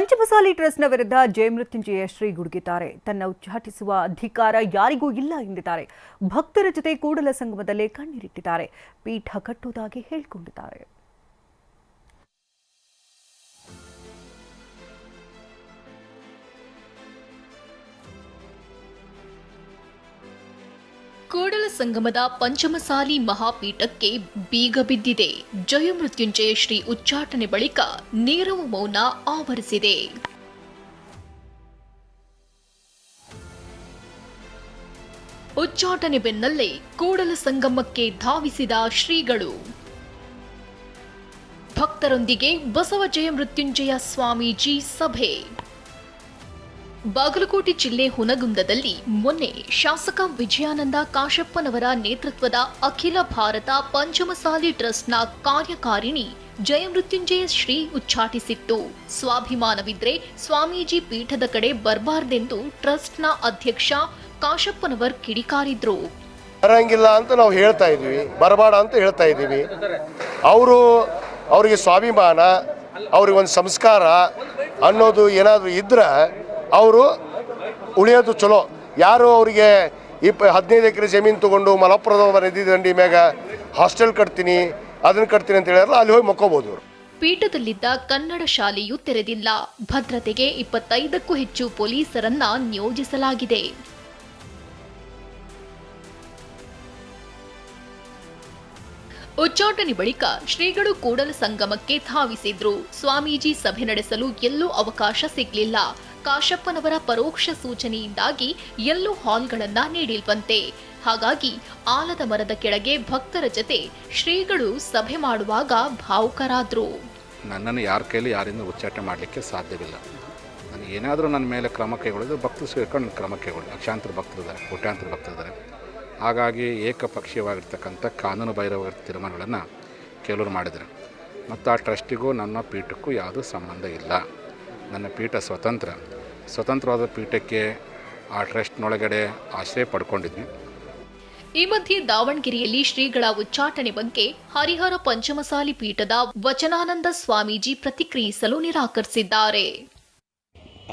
ಪಂಚಮಸಾಲಿ ಟ್ರಸ್ಟ್ನ ವಿರುದ್ಧ ಜಯಮೃತ್ಯುಂಜಯ ಶ್ರೀ ಗುಡುಗಿದ್ದಾರೆ. ತನ್ನ ಉಚ್ಚಾಟಿಸುವ ಅಧಿಕಾರ ಯಾರಿಗೂ ಇಲ್ಲ ಎಂದಿದ್ದಾರೆ. ಭಕ್ತರ ಜೊತೆ ಕೂಡಲ ಸಂಗಮದಲ್ಲೇ ಕಣ್ಣೀರಿಟ್ಟಿದ್ದಾರೆ. ಪೀಠ ಕಟ್ಟುವುದಾಗಿ ಹೇಳಿಕೊಂಡಿದ್ದಾರೆ. ಕೂಡಲ ಸಂಗಮದ ಪಂಚಮಸಾಲಿ ಮಹಾಪೀಠಕ್ಕೆ ಬೀಗ ಬಿದ್ದಿದೆ. ಜಯಮೃತ್ಯುಂಜಯ ಶ್ರೀ ಉಚ್ಚಾಟನೆ ಬಳಿಕ ನೀರವ ಮೌನ ಆವರಿಸಿದೆ. ಉಚ್ಚಾಟನೆ ಬೆನ್ನಲ್ಲೇ ಕೂಡಲ ಸಂಗಮಕ್ಕೆ ಧಾವಿಸಿದ ಶ್ರೀಗಳು. ಭಕ್ತರೊಂದಿಗೆ ಬಸವ ಜಯಮೃತ್ಯುಂಜಯ ಸ್ವಾಮೀಜಿ ಸಭೆ. ಬಾಗಲಕೋಟೆ ಜಿಲ್ಲೆ ಹುನಗುಂದದಲ್ಲಿ ಮೊನ್ನೆ ಶಾಸಕ ವಿಜಯಾನಂದ ಕಾಶಪ್ಪನವರ ನೇತೃತ್ವದ ಅಖಿಲ ಭಾರತ ಪಂಚಮಸಾಲಿ ಟ್ರಸ್ಟ್ನ ಕಾರ್ಯಕಾರಿಣಿ ಜಯಮೃತ್ಯುಂಜಯ ಶ್ರೀ ಉಚ್ಚಾಟಿಸಿತ್ತು. ಸ್ವಾಭಿಮಾನವಿದ್ರೆ ಸ್ವಾಮೀಜಿ ಪೀಠದ ಕಡೆ ಬರಬಾರ್ದೆಂದು ಟ್ರಸ್ಟ್ನ ಅಧ್ಯಕ್ಷ ಕಾಶಪ್ಪನವರ್ ಕಿಡಿಕಾರಿದ್ರು. ಬರಂಗಿಲ್ಲ ಅಂತ ನಾವು ಹೇಳ್ತಾ ಇದ್ವಿ ಬರಬೇಡ ಅಂತ ಹೇಳ್ತಾ ಇದ್ದೀವಿ. ಅವರು ಅವರಿಗೆ ಸ್ವಾಭಿಮಾನ, ಅವ್ರಿಗೆ ಒಂದು ಸಂಸ್ಕಾರ ಅನ್ನೋದು ಏನಾದರೂ ಇದ್ರೆ ಅವರು ಉಳಿಯೋದು ಚಲೋ. ಯಾರು ಅವರಿಗೆ ಇಪ್ಪ ಹದಿನೈದು ಎಕರೆ ಜಮೀನು ತೊಗೊಂಡು ಮಲಪುರದ ನದಿ ದಂಡಿ ಮ್ಯಾಗ ಹಾಸ್ಟೆಲ್ ಕಟ್ತೀನಿ, ಅದನ್ನು ಕಟ್ತೀನಿ ಅಂತ ಹೇಳಿದ್ರೆ ಅಲ್ಲಿ ಹೋಗಿ ಅವರು ಪೀಠದಲ್ಲಿದ್ದ ಕನ್ನಡ ಶಾಲೆಯೂ ತೆರೆದಿಲ್ಲ. ಭದ್ರತೆಗೆ ಇಪ್ಪತ್ತೈದಕ್ಕೂ ಹೆಚ್ಚು ಪೊಲೀಸರನ್ನ ನಿಯೋಜಿಸಲಾಗಿದೆ. ಉಚ್ಚಾಟನೆ ಬಳಿಕ ಶ್ರೀಗಳು ಕೂಡಲ ಸಂಗಮಕ್ಕೆ ಧಾವಿಸಿದ್ರು. ಸ್ವಾಮೀಜಿ ಸಭೆ ನಡೆಸಲು ಎಲ್ಲೂ ಅವಕಾಶ ಸಿಗ್ಲಿಲ್ಲ. ಕಾಶಪ್ಪನವರ ಪರೋಕ್ಷ ಸೂಚನೆಯಿಂದಾಗಿ ಎಲ್ಲೂ ಹಾಲ್ಗಳನ್ನ ನೀಡಿಲ್ವಂತೆ. ಹಾಗಾಗಿ ಆಲದ ಮರದ ಕೆಳಗೆ ಭಕ್ತರ ಜತೆ ಶ್ರೀಗಳು ಸಭೆ ಮಾಡುವಾಗ ಭಾವುಕರಾದ್ರು. ನನ್ನನ್ನು ಯಾರ ಕೈಲಿ ಯಾರಿಂದ ಉಚ್ಚಾಟನೆ ಮಾಡಲಿಕ್ಕೆ ಸಾಧ್ಯವಿಲ್ಲ. ನಾನು ಏನಾದರೂ ನನ್ನ ಮೇಲೆ ಕ್ರಮ ಕೈಗೊಳ್ಳೋದು ಭಕ್ತರು ಸೇರ್ಕೊಂಡು ಕ್ರಮ ಕೈಗೊಳ್ಳಿ. ಲಕ್ಷಾಂತರ ಭಕ್ತರಿದ್ದಾರೆ ಕೋಟ್ಯಾಂತರ ಭಕ್ತರಿದ್ದಾರೆ ಹಾಗಾಗಿ ಏಕಪಕ್ಷೀಯವಾಗಿರ್ತಕ್ಕಂಥ ಕಾನೂನು ಬಾಹಿರವಾಗಿರೋ ತೀರ್ಮಾನಗಳನ್ನು ಕೆಲವರು ಮಾಡಿದರು. ಮತ್ತು ಆ ಟ್ರಸ್ಟಿಗೂ ನನ್ನ ಪೀಠಕ್ಕೂ ಯಾವುದೂ ಸಂಬಂಧ ಇಲ್ಲ. ನನ್ನ ಪೀಠ ಸ್ವತಂತ್ರ. ಸ್ವತಂತ್ರವಾದ ಪೀಠಕ್ಕೆ ಆ ಟ್ರಸ್ಟ್ನೊಳಗಡೆ ಆಶ್ರಯ ಪಡ್ಕೊಂಡಿದ್ವಿ. ಈ ಮಧ್ಯೆ ದಾವಣಗೆರೆಯಲ್ಲಿ ಶ್ರೀಗಳ ಉಚ್ಚಾಟನೆ ಬಗ್ಗೆ ಹರಿಹರ ಪಂಚಮಸಾಲಿ ಪೀಠದ ವಚನಾನಂದ ಸ್ವಾಮೀಜಿ ಪ್ರತಿಕ್ರಿಯಿಸಲು ನಿರಾಕರಿಸಿದ್ದಾರೆ.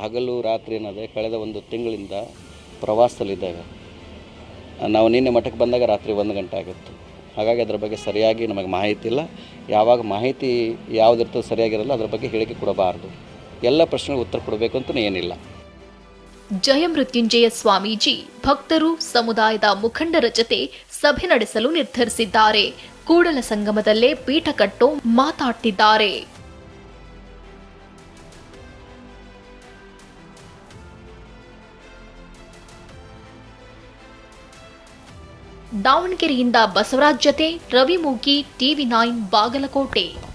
ಹಗಲು ರಾತ್ರಿ ಏನದೆ ಕಳೆದ ಒಂದು ತಿಂಗಳಿಂದ ಪ್ರವಾಸದಲ್ಲಿದ್ದೇವೆ. ನಾವು ನಿನ್ನೆ ಮಠಕ್ಕೆ ಬಂದಾಗ ರಾತ್ರಿ ಒಂದು ಗಂಟೆ ಆಗಿತ್ತು. ಹಾಗಾಗಿ ಅದರ ಬಗ್ಗೆ ಸರಿಯಾಗಿ ನಮಗೆ ಮಾಹಿತಿ ಇಲ್ಲ. ಯಾವಾಗ ಮಾಹಿತಿ ಯಾವುದಿರ್ತದೆ ಸರಿಯಾಗಿರಲ್ಲ ಅದರ ಬಗ್ಗೆ ಹೇಳಿಕೆ ಕೊಡಬಾರ್ದು. ಎಲ್ಲ ಪ್ರಶ್ನೆಗೆ ಉತ್ತರ ಕೊಡಬೇಕು ಅಂತಲೂ ಏನಿಲ್ಲ. ಜಯಮೃತ್ಯುಂಜಯ ಸ್ವಾಮೀಜಿ, ಭಕ್ತರು ಸಮುದಾಯದ ಮುಖಂಡರ ಜತೆ ಸಭೆ ನಡೆಸಲು ನಿರ್ಧರಿಸಿದ್ದಾರೆ. ಕೂಡಲ ಸಂಗಮದಲ್ಲೇ ಪೀಠ ಕಟ್ಟು ಮಾತಾಡ್ತಿದ್ದಾರೆ. ದಾವಣಗೆರೆಯಿಂದ ಬಸವರಾಜ್ ಜತೆ ರವಿ ಮೂಗಿ, ಟಿವಿ ನೈನ್ ಬಾಗಲಕೋಟೆ.